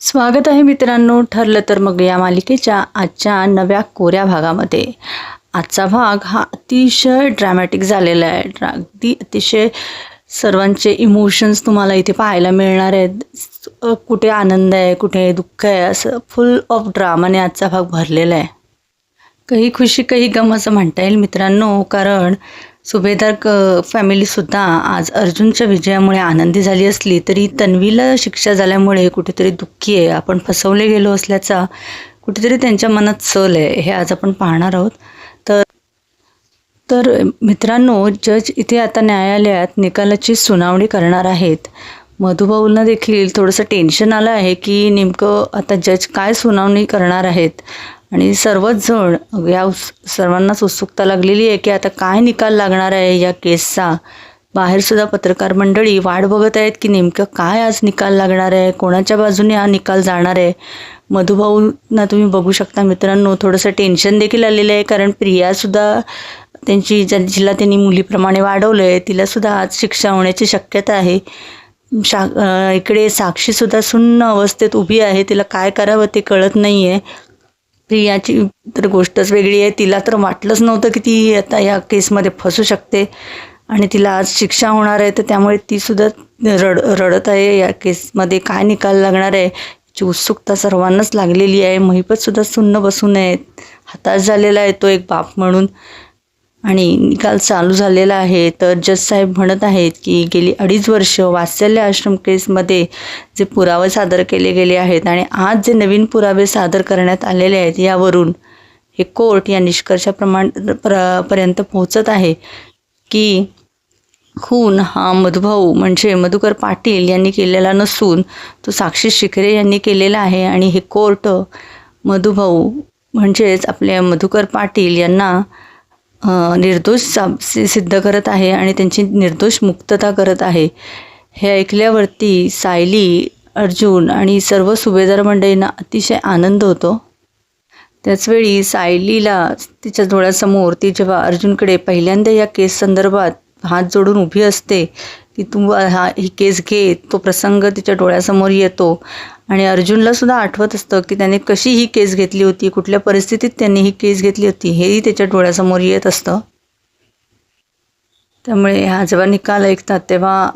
स्वागत आहे मित्रांनो. ठरलं तर मग या मालिकेच्या आजच्या नव्या कोऱ्या भागामध्ये. आजचा भाग हा अतिशय ड्रॅमॅटिक झालेला आहे. ड्रा अगदी अतिशय सर्वांचे इमोशन्स तुम्हाला इथे पाहायला मिळणार आहेत. कुठे आनंद आहे कुठे दुःख आहे असं फुल ऑफ ड्रामाने आजचा भाग भरलेला आहे. काही खुशी काही गम असं म्हणता येईल मित्रांनो कारण सुभेदार क फॅमिलीसुद्धा आज अर्जुनच्या विजयामुळे आनंदी झाली असली तरी तन्वीला शिक्षा झाल्यामुळे कुठेतरी दुःखी आहे. आपण फसवले गेलो असल्याचा कुठेतरी त्यांच्या मनात सल आहे. हे आज आपण पाहणार आहोत. तर तर मित्रांनो जज इथे आता न्यायालयात निकालाची सुनावणी करणार आहेत. मधुभाऊंना देखील थोडंसं टेन्शन आलं आहे की नेमकं आता जज काय सुनावणी करणार आहेत? आणि सर्वच जण या उस सर्वांनाच उत्सुकता लागलेली आहे की आता काय निकाल लागणार आहे या केसचा? बाहेरसुद्धा पत्रकार मंडळी वाट बघत आहेत की नेमकं काय आज निकाल लागणार आहे? कोणाच्या बाजूने हा निकाल जाणार आहे? मधुभाऊंना तुम्ही बघू शकता मित्रांनो थोडंसं टेन्शन देखील आलेलं आहे कारण प्रियासुद्धा त्यांची ज्या जिला त्यांनी मुलीप्रमाणे वाढवलं आहे तिलासुद्धा आज शिक्षा होण्याची शक्यता आहे. शा इकडे साक्षीसुद्धा सुन्न अवस्थेत उभी आहे तिला काय करावं ते कळत नाही आहे प्रियाची तर गोष्टच वेगळी आहे. तिला तर वाटलंच नव्हतं की ती आता या केसमध्ये फसू शकते. आणि तिला आज शिक्षा होणार आहे तर त्यामुळे तीसुद्धा रड रडत आहे. या केसमध्ये काय निकाल लागणार आहे याची उत्सुकता सर्वांनाच लागलेली आहे. महिपतसुद्धा सुन्न बसून आहेत. हताश झालेला आहे तो एक बाप म्हणून. आणि निकाल चालू झालेला आहे. तर जज साहेब म्हणत आहेत की गेली अडीच वर्ष वात्सल्य आश्रम केसमध्ये जे पुरावे सादर केले गेले आहेत आणि आज जे नवीन पुरावे सादर करण्यात आलेले आहेत यावरून हे कोर्ट या निष्कर्षाप्रमाण प्र पर्यंत पोहोचत आहे की खून हा मधुभाऊ म्हणजे मधुकर पाटील यांनी केलेला नसून तो साक्षी शिखरे यांनी केलेला आहे आणि हे कोर्ट मधुभाऊ म्हणजेच आपल्या मधुकर पाटील यांना निर्दोष साब सि- सिद्ध करत आहे आणि त्यांची निर्दोष मुक्तता करत आहे. हे ऐकल्यावरती सायली अर्जुन आणि सर्व सुभेदार मंडळींना अतिशय आनंद होतो. त्याचवेळी सायलीला तिच्या डोळ्यासमोर ती जेव्हा अर्जुनकडे पहिल्यांदा या केस संदर्भात हात जोडून उभी असते की तू हा ही केस घे तो प्रसंग तिच्या डोळ्यासमोर येतो. आणि अर्जुनला सुद्धा आठवत असतं की त्याने कशी ही केस घेतली होती कुठल्या परिस्थितीत त्यांनी ही केस घेतली होती हेही त्याच्या डोळ्यासमोर येत असतं. त्यामुळे हा जेव्हा निकाल ऐकतात तेव्हा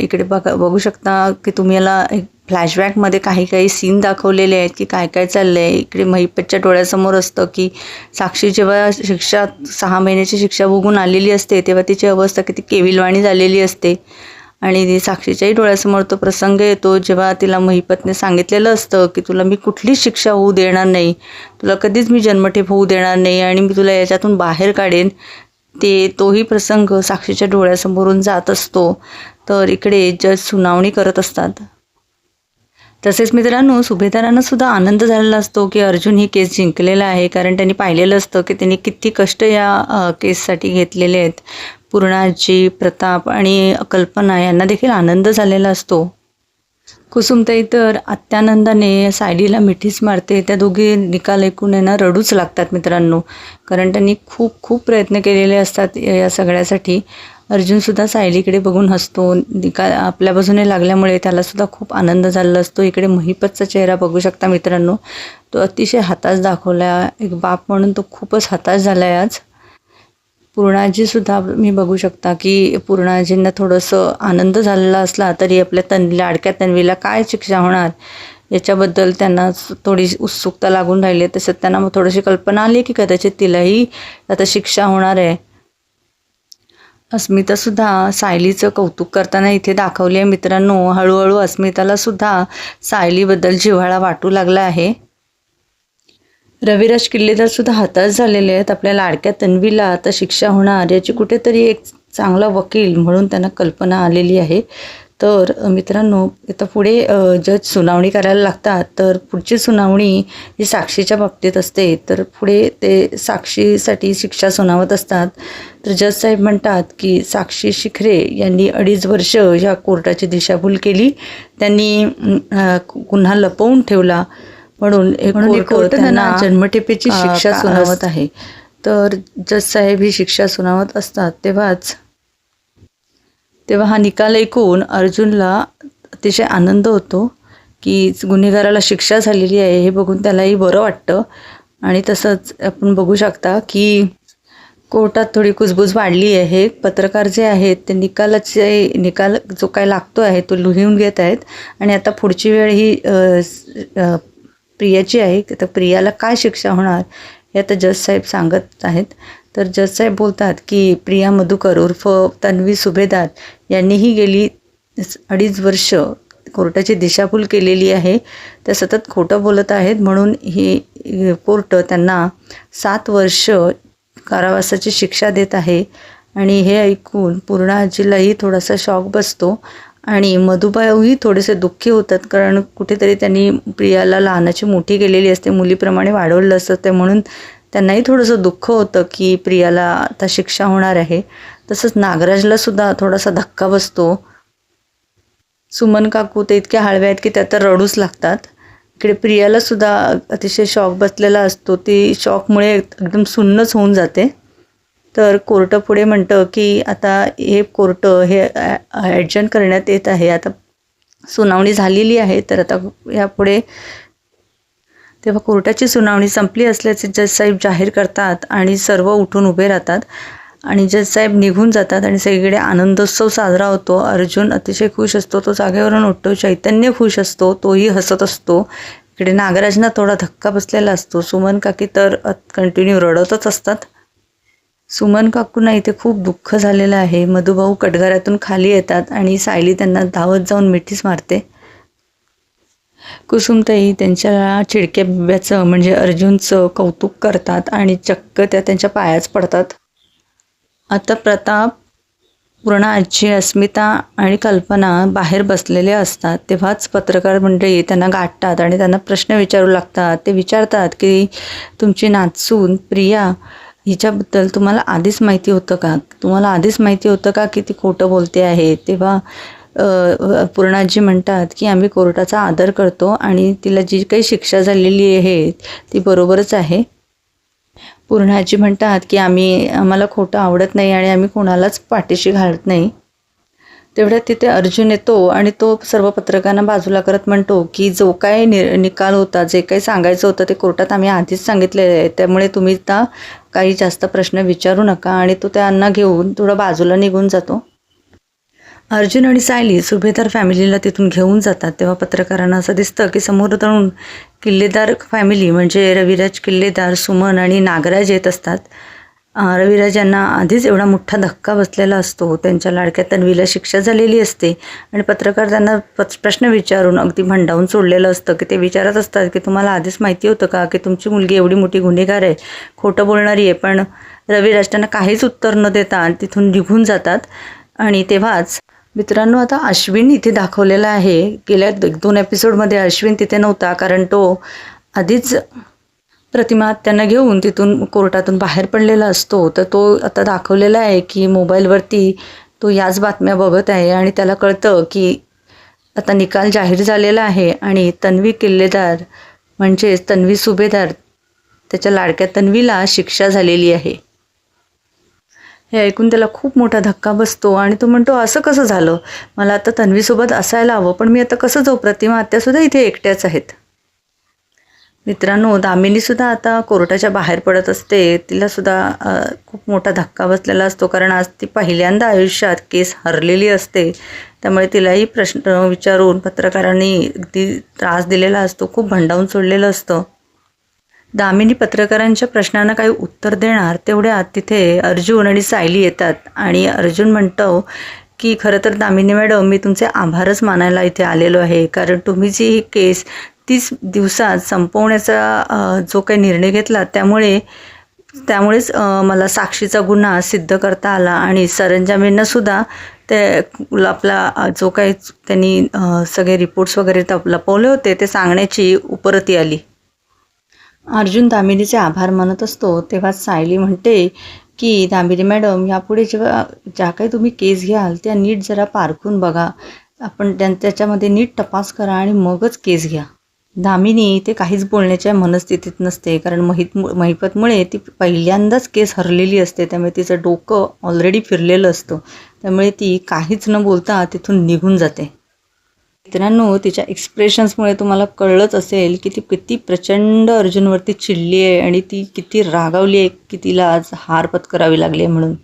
इकडे बघा बघू शकता की तुम्ही याला एक फ्लॅशबॅकमध्ये काही काही सीन दाखवलेले आहेत की काय काय चाललं आहे इकडे महिपतच्या डोळ्यासमोर असतं की साक्षी जेव्हा शिक्षा सहा महिन्याची शिक्षा भोगून आलेली असते तेव्हा तिची अवस्था किती केविलवाणी झालेली असते. आणि साक्षीच्याही डोळ्यासमोर तो प्रसंग येतो जेव्हा तिला महिपतने सांगितलेलं असतं की तुला मी कुठलीच शिक्षा होऊ देणार नाही तुला कधीच मी जन्मठेप होऊ देणार नाही आणि मी तुला याच्यातून बाहेर काढेन. ते तोही प्रसंग साक्षीच्या डोळ्यासमोरून जात असतो. तर इकडे जज सुनावणी करत असतात. तसेच मित्रांनो सुभेदारांना सुद्धा आनंद झालेला असतो की अर्जुन ही केस जिंकलेला आहे कारण त्यांनी पाहिलेलं असतं की त्यांनी किती कष्ट या केससाठी घेतलेले आहेत. पूर्णाजी प्रताप आणि कल्पना यांना देखील आनंद झालेला असतो. कुसुमताई तर अत्यानंदाने सायलीला मिठीच मारते. त्या दोघी निकाल ऐकून यांना रडूच लागतात मित्रांनो. कारण त्यांनी खूप खूप प्रयत्न केलेले असतात या या सगळ्यासाठी. अर्जुनसुद्धा सायलीकडे बघून हसतो. निकाल आपल्या बाजूने लागल्यामुळे त्यालासुद्धा खूप आनंद झालेला असतो. इकडे महिपतचा चेहरा बघू शकता मित्रांनो. तो अतिशय हताश दाखवला. एक बाप म्हणून तो खूपच हताश झाला आहे आज. पूर्णाजीसुद्धा मी बघू शकता की पूर्णाजींना थोडंसं आनंद झालेला असला तरी आपल्या तन लाडक्या तन्वीला काय शिक्षा होणार? याच्याबद्दल त्यांना थोडी उत्सुकता लागून राहिली. आहे. तसंच त्यांना मग थोडीशी कल्पना आली की कदाचित तिलाही आता शिक्षा होणार आहे. अस्मितासुद्धा सायलीचं कौतुक करताना इथे दाखवली आहे. मित्रांनो हळूहळू अस्मितालासुद्धा सायलीबद्दल जिव्हाळा वाटू लागला आहे. रविराज किल्लेदार सुद्धा हताश झालेले आहेत. आपल्या लाडक्या तन्वीला आता शिक्षा होणार याची कुठेतरी एक चांगला वकील म्हणून त्यांना कल्पना आलेली आहे. तर मित्रांनो आता पुढे जज सुनावणी करायला लागतात. तर पुढची सुनावणी ही साक्षीच्या बाबतीत असते. तर पुढे ते साक्षीसाठी शिक्षा सुनावत असतात. तर जज साहेब म्हणतात की साक्षी शिखरे यांनी अडीच वर्ष ह्या कोर्टाची दिशाभूल केली. त्यांनी गुन्हा लपवून ठेवला. म्हणून हे कोर्ट त्यांना जन्मठेपेची शिक्षा सुनावत आहे. तर जज साहेब ही शिक्षा सुनावत असतात. तेव्हाच तेव्हा हा निकाल ऐकून अर्जुनला अतिशय आनंद होतो की गुन्हेगाराला शिक्षा झालेली आहे हे बघून त्यालाही बरं वाटतं. आणि तसंच आपण बघू शकता की कोर्टात थोडी कुजबूज वाढली आहे. पत्रकार जे आहेत ते निकालाचे निकाल जो काय लागतो आहे तो लिहून घेत आहेत. आणि आता पुढची वेळ ही प्रियाची आहे तर प्रियाला काय शिक्षा होणार हे आता जज साहेब सांगत आहेत. तर जज साहेब बोलतात की प्रिया मधुकर उर्फ तन्वी सुभेदार यांनीही गेली अडीच वर्ष कोर्टाची दिशाभूल केलेली आहे. त्या सतत खोटं बोलत आहेत म्हणून ही कोर्ट त्यांना सात वर्ष कारावासाची शिक्षा देत आहे. आणि हे ऐकून पूर्णा आजीलाही थोडासा शॉक बसतो. आणि मधुबाई थोडेसे दुःखी होतात कारण कुठेतरी त्यांनी प्रियाला लहानाची मोठी केलेली असते मुलीप्रमाणे वाढवलं असतं ते म्हणून त्यांनाही थोडंसं दुःख होतं की प्रियाला आता शिक्षा होणार आहे. तसंच नागराजला सुद्धा थोडासा धक्का बसतो. सुमन काकू ते इतक्या हळव्या आहेत की त्या तर रडूच लागतात. इकडे प्रियाला सुद्धा अतिशय शॉक बसलेला असतो. ती शॉकमुळे एकदम सुन्नच होऊन जाते. तर कोर्ट पुढे म्हणतं की आता हे कोर्ट हे ॲडजंट करण्यात येत आहे. आता सुनावणी झालेली आहे तर आता यापुढे तेव्हा कोर्टाची सुनावणी संपली असल्याचे जज साहेब जाहीर करतात आणि सर्व उठून उभे राहतात आणि जज साहेब निघून जातात आणि सगळीकडे आनंदोत्सव साजरा होतो. अर्जुन अतिशय खुश असतो तो जागेवरून उठतो चैतन्य खुश असतो तोही हसत असतो. इकडे नागराजना थोडा धक्का बसलेला असतो. सुमन काकी तर कंटिन्यू रडतच असतात. सुमन काकूंना इथे खूप दुःख झालेलं आहे. मधुभाऊ कटघरातून खाली येतात आणि सायली त्यांना धावत जाऊन मिठीच मारते. कुसुमताई त्यांच्या चिडक्या बिब्याचं म्हणजे अर्जुनचं कौतुक करतात आणि चक्क त्या त्यांच्या पायाच पडतात. आता प्रताप पूर्ण आजी अस्मिता आणि कल्पना बाहेर बसलेले असतात. तेव्हाच पत्रकार मंडळी त्यांना गाठतात आणि त्यांना प्रश्न विचारू लागतात. ते विचारतात की तुमची नाचून प्रिया हिच्याबद्दल तुम्हाला आधीच माहिती होतं का? तुम्हाला आधीच माहिती होतं का की ती खोटं बोलते आहे? तेव्हा पूर्णाजी म्हणतात की आम्ही कोर्टाचा आदर करतो आणि तिला जी काही शिक्षा झालेली आहे ती बरोबरच आहे. पूर्णाजी म्हणतात की आम्ही आम्हाला खोटं आवडत नाही आणि आम्ही कोणालाच पाठीशी घालत नाही. तेवढ्यात तिथे अर्जुन येतो आणि तो सर्व पत्रकारांना बाजूला करत म्हणतो की जो काय नि निकाल होता जे काही सांगायचं होतं ते कोर्टात आम्ही आधीच सांगितले आहे. त्यामुळे तुम्ही त्या काही जास्त प्रश्न विचारू नका आणि तो त्यांना घेऊन थोडं बाजूला निघून जातो. अर्जुन आणि सायली सुभेदार फॅमिलीला तिथून घेऊन जातात. तेव्हा पत्रकारांना असं दिसतं की समोर जाऊन किल्लेदार फॅमिली म्हणजे रविराज किल्लेदार सुमन आणि नागराज येत असतात. रविराज यांना आधीच एवढा मोठा धक्का बसलेला असतो. त्यांच्या लाडक्या तन्वीला शिक्षा झालेली असते. आणि पत्रकार त्यांना पच- प्रश्न विचारून अगदी भंडावून सोडलेलं असतं की ते विचारत असतात की तुम्हाला आधीच माहिती होतं का की तुमची मुलगी एवढी मोठी गुन्हेगार आहे? खोटं बोलणारी आहे. पण रविराज त्यांना काहीच उत्तर न देता तिथून निघून जातात. आणि तेव्हाच मित्रांनो आता अश्विन इथे दाखवलेला आहे. गेल्या एक दोन एपिसोडमध्ये अश्विन तिथे नव्हता कारण तो आधीच प्रतिमा त्यांना घेऊन तिथून कोर्टातून बाहेर पडलेला असतो. तर तो आता दाखवलेला आहे की मोबाईलवरती तो याच बातम्या बघत आहे आणि त्याला कळतं की आता निकाल जाहीर झालेला आहे आणि तन्वी किल्लेदार म्हणजेच तन्वी सुभेदार त्याच्या लाडक्या तन्वीला शिक्षा झालेली आहे. हे ऐकून त्याला खूप मोठा धक्का बसतो आणि तो म्हणतो असं कसं झालं? मला आता तन्वीसोबत असायला हवं पण मी आता कसं जाऊ? प्रतिमा आत्यासुद्धा इथे एकट्याच आहेत. मित्रांनो दामिनीसुद्धा आता कोर्टाच्या बाहेर पडत असते. तिलासुद्धा खूप मोठा धक्का बसलेला असतो कारण आज ती पहिल्यांदा आयुष्यात केस हरलेली असते. त्यामुळे तिलाही प्रश्न विचारून पत्रकारांनी अगदी त्रास दिलेला असतो खूप भंडावून सोडलेलं असतं. दामिनी पत्रकारांच्या प्रश्नांना काही उत्तर देणार तेवढ्यात तिथे अर्जुन आणि सायली येतात. आणि अर्जुन म्हणतो की खरं तर दामिनी मॅडम मी तुमचे आभारच मानायला इथे आलेलो आहे. कारण तुम्ही जी ही केस तीस दिवसात संपवण्याचा जो काही निर्णय घेतला त्यामुळे त्यामुळेच मला साक्षीचा गुन्हा सिद्ध करता आला आणि सरंजामींना सुद्धा ते आपला जो काही त्यांनी सगळे रिपोर्ट्स वगैरे तप- लपवले होते ते सांगण्याची उपरती आली. अर्जुन दामिनीचे आभार मानत असतो तेव्हा सायली म्हणते की दामिनी मॅडम यापुढे जेव्हा ज्या काही तुम्ही केस घ्याल त्या नीट जरा पारखून बघा. आपण त्या त्याच्यामध्ये नीट तपास करा आणि मगच केस घ्या. दामिनी ते काहीच बोलण्याच्या मनस्थितीत नसते. कारण महित महिपतमुळे ती पहिल्यांदाच केस हरलेली असते. त्यामुळे तिचं डोकं ऑलरेडी फिरलेलं असतं. त्यामुळे ती काहीच न बोलता तिथून निघून जाते. मित्रांनो तिच्या एक्सप्रेशन्समुळे तुम्हाला कळलंच असेल की ती किती प्रचंड अर्जुनवरती चिडली आहे आणि ती किती रागावली आहे की तिला आज हार पत्करावी लागली आहे म्हणून.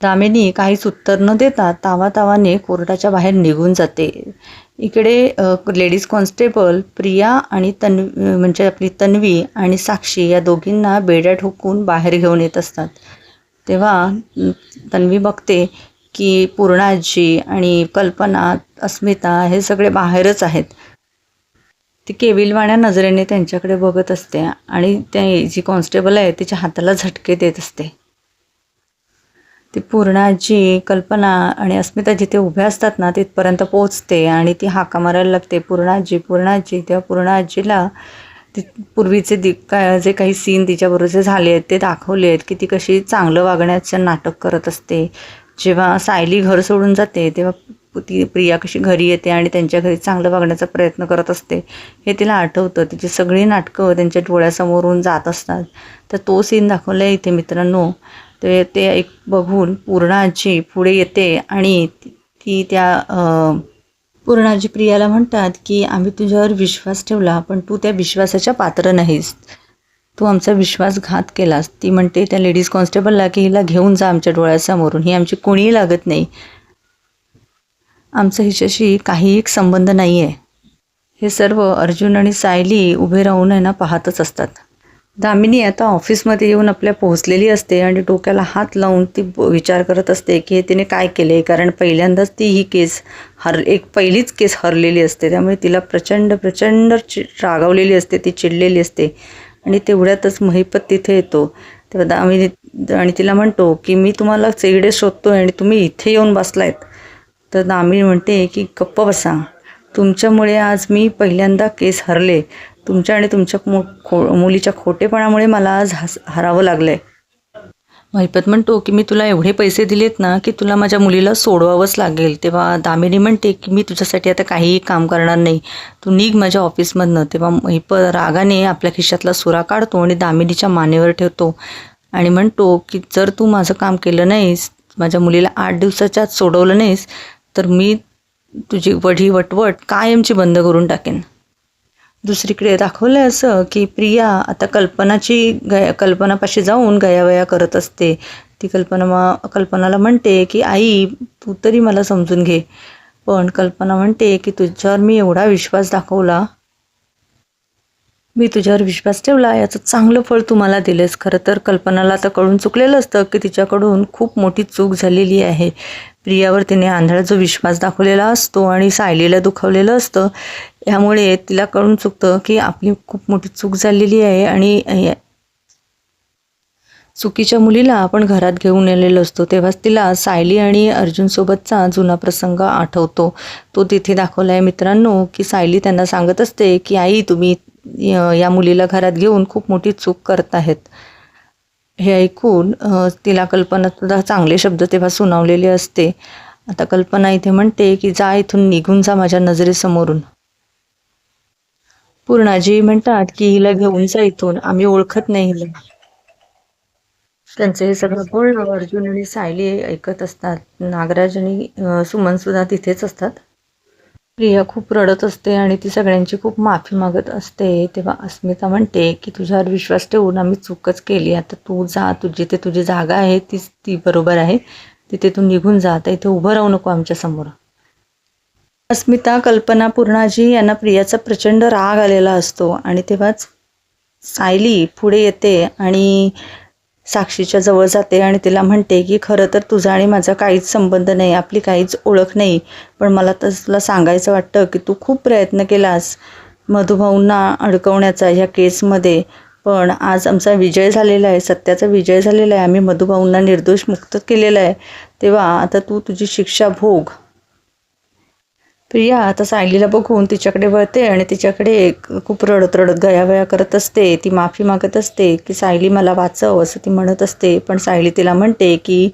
दामिनी काहीच उत्तर न देता तावा तावाने कोर्टाच्या बाहेर निघून जाते. इकडे लेडीज कॉन्स्टेबल प्रिया आणि तन्वी म्हणजे आपली तन्वी आणि साक्षी या दोघींना बेड्या ठोकून बाहेर घेऊन येत असतात. तेव्हा तन्वी बघते की पूर्णाजी आणि कल्पना अस्मिता हे सगळे बाहेरच आहेत. ती केविलवाण्या नजरेने त्यांच्याकडे बघत असते आणि ते जी कॉन्स्टेबल आहे तिच्या हाताला झटके देत असते. ती पूर्णाजी कल्पना आणि अस्मिता जिथे उभ्या असतात ना तिथपर्यंत पोचते आणि ती हाका मारायला लागते. पूर्णाजी पूर्णाजी तेव्हा पूर्णाजीला ती पूर्वीचे दि जे काही सीन तिच्याबरोबरचे झाले आहेत ते दाखवले आहेत की ती कशी चांगलं वागण्याचं नाटक करत असते. जेव्हा सायली घर सोडून जाते तेव्हा ती प्रिया कशी घरी येते आणि त्यांच्या घरी चांगलं वागण्याचा प्रयत्न करत असते हे तिला आठवतं. तिची सगळी नाटकं त्यांच्या डोळ्यासमोरून जात असतात. तर तो सीन दाखवला आहे इथे मित्रांनो. ते ते एक बघून पूर्णाजी पुढे येते आणि ती- त्या पूर्णाजी प्रियाला म्हणतात की आम्ही तुझ्यावर विश्वास ठेवला पण तू त्या विश्वासाच्या पात्र नाहीस. तू आमचा विश्वासघात केलास. ती म्हणते त्या लेडीज कॉन्स्टेबलला की हिला घेऊन जा आमच्या डोळ्यासमोरून. ही आमची कोणीही लागत नाही. आमचा हिच्याशी काही एक संबंध नाही आहे हे सर्व अर्जुन आणि सायली उभे राहून आहे ना पाहतच असतात. दामिनी आता ऑफिसमध्ये येऊन आपल्या पोहोचलेली असते आणि डोक्याला हात लावून ती ब- विचार करत असते की हे तिने काय केले कारण पहिल्यांदाच ती ही केस हर एक पहिलीच केस हरलेली असते. त्यामुळे तिला प्रचंड प्रचंड चि रागावलेली असते ती चिडलेली असते. आणि तेवढ्यातच महिपत तिथे येतो. तेव्हा दामिनी आणि तिला म्हणतो की मी तुम्हाला चेगडे आहे आणि तुम्ही इथे येऊन बसलायत. तर दामिनी म्हणते की गप्प बसा. तुमच्यामुळे आज मी पहिल्यांदा केस हरले. तुमच्या आणि तुमच्या मु खो मुलीच्या खोटेपणामुळे मला आज हस हरावं लागलं आहे महिपत म्हणतो की मी तुला एवढे पैसे दिलेत ना की तुला माझ्या मुलीला सोडवावंच लागेल. तेव्हा दामिनी म्हणते की मी तुझ्यासाठी आता काहीही काम करणार नाही. तू निघ माझ्या ऑफिसमधनं. तेव्हा महिपत रागाने आपल्या खिशातला सुरा काढतो आणि दामिनीच्या मानेवर ठेवतो. आणि म्हणतो की जर तू माझं काम केलं नाहीस माझ्या मुलीला आठ दिवसाच्या आत सोडवलं नाहीस तर मी तुझी वढी वटवट कायमची बंद करून टाकेन. दुसरीकडे दाखवलं आहे असं की प्रिया आता कल्पनाची गया कल्पनापाशी जाऊन गयावया करत असते. ती कल्पना मा कल्पनाला म्हणते की आई तू तरी मला समजून घे. पण कल्पना म्हणते की तुझ्यावर मी एवढा विश्वास दाखवला मी तुझ्यावर विश्वास ठेवला याचं चांगलं फळ तुम्हाला दिलेस खरं तर कल्पनाला आता कळून चुकलेलं असतं की तिच्याकडून खूप मोठी चूक झालेली आहे. प्रियावर तिने आंधळा जो विश्वास दाखवलेला असतो आणि सायलीला दुखावलेलं असतं. ह्यामुळे तिला कळून चुकतं की आपली खूप मोठी चूक झालेली आहे आणि चुकीच्या मुलीला आपण घरात घेऊन आलेलो असतो. तेव्हाच तिला सायली आणि अर्जुनसोबतचा जुना प्रसंग आठवतो. तो तिथे दाखवला आहे मित्रांनो की सायली त्यांना सांगत असते की आई तुम्ही या मुलीला घरात घेऊन खूप मोठी चूक करत आहेत. हे ऐकून तिला कल्पना सुद्धा चांगले शब्द तेव्हा सुनावलेले असते. आता कल्पना इथे म्हणते की जा इथून निघून जा माझ्या नजरेसमोरून. पूर्णाजी म्हणतात की हिला घेऊन जा इथून. आम्ही ओळखत नाही हिला. त्यांचं हे सगळं बोलणं अर्जुन आणि सायली ऐकत असतात. नागराज आणि सुमन सुद्धा तिथेच असतात. प्रिया खूप रडत असते आणि ती सगळ्यांची खूप माफी मागत असते. तेव्हा अस्मिता म्हणते की तुझ्यावर विश्वास ठेवून आम्ही चूकच केली. आता तू जा. तुझी जिथे तुझी जागा आहे तीच ती बरोबर आहे. तिथे तू निघून जा. आता इथे उभं राहू नको आमच्यासमोर. अस्मिता कल्पना पूर्णाजी यांना प्रियाचा प्रचंड राग आलेला असतो आणि तेव्हाच सायली पुढे येते आणि साक्षीच्या जवळ जाते आणि तिला म्हणते की खरं तर तुझा आणि माझा काहीच संबंध नाही आपली काहीच ओळख नाही. पण मला तर तुला सांगायचं वाटतं की तू खूप प्रयत्न केलास मधुभाऊंना अडकवण्याचा ह्या केसमध्ये. पण आज आमचा विजय झालेला आहे सत्याचा विजय झालेला आहे. आम्ही मधुभाऊंना निर्दोष मुक्त केलेला आहे. तेव्हा आता तू तुझी शिक्षा भोग. प्रिया आता सायलीला बघून तिच्याकडे वळते आणि तिच्याकडे खूप रडत रडत गयावया करत असते. ती माफी मागत असते की सायली मला वाचव असं ती म्हणत असते. पण सायली तिला म्हणते की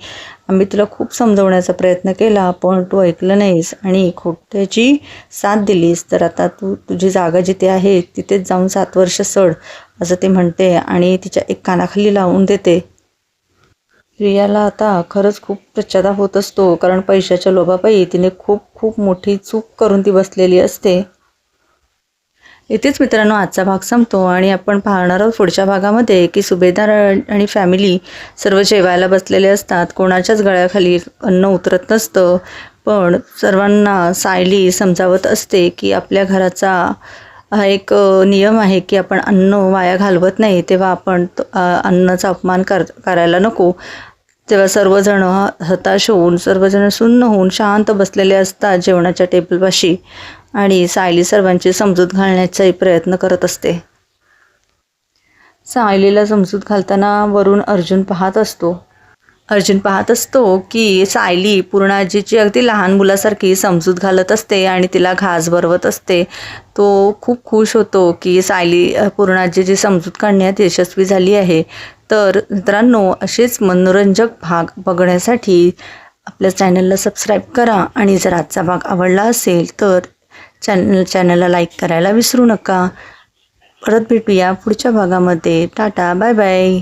आम्ही तुला खूप समजवण्याचा प्रयत्न केला पण तू ऐकलं नाहीस आणि खोट्याची साथ दिलीस. तर आता तू तुझी जागा जिथे आहे तिथेच जाऊन सात वर्ष सड असं ती म्हणते आणि तिच्या एक कानाखाली लावून देते. रियाला आता खरंच खूप पश्चाताप होत असतो. कारण पैशाच्या लोभापायी तिने खूप खूप मोठी चूक करून ती बसलेली असते. इथेच मित्रांनो आजचा भाग संपतो आणि आपण पाहणार आहोत पुढच्या भागामध्ये की सुभेदार आणि फॅमिली सर्व जेवायला बसलेले असतात. कोणाच्याच गळ्याखाली अन्न उतरत नसतं. पण सर्वांना सायली समजावत असते की आपल्या घराचा हा एक नियम आहे की आपण अन्न वाया घालवत नाही. तेव्हा आपण अन्नाचा अपमान कर करायला नको. तेव्हा सर्वजण हताश होऊन सर्वजण सुन्न होऊन शांत बसलेले असतात जेवणाच्या टेबलपाशी आणि सायली सर्वांची समजूत घालण्याचाही प्रयत्न करत असते. सायलीला समजूत घालताना वरून अर्जुन पाहत असतो. अर्जुन पाहत असतो की सायली पूर्णाजीची अगदी लहान मुलासारखी समजूत घालत असते आणि तिला घास भरवत असते. तो खूप खुश होतो की सायली पूर्णाजीची समजूत काढण्यात यशस्वी झाली आहे तर मित्रांनो असेच मनोरंजक भाग बघण्यासाठी आपल्या चॅनलला सबस्क्राईब करा आणि जर आजचा भाग आवडला असेल तर चॅनल चॅनलला लाईक करायला विसरू नका. परत भेटूया पुढच्या भागामध्ये. Tata bye bye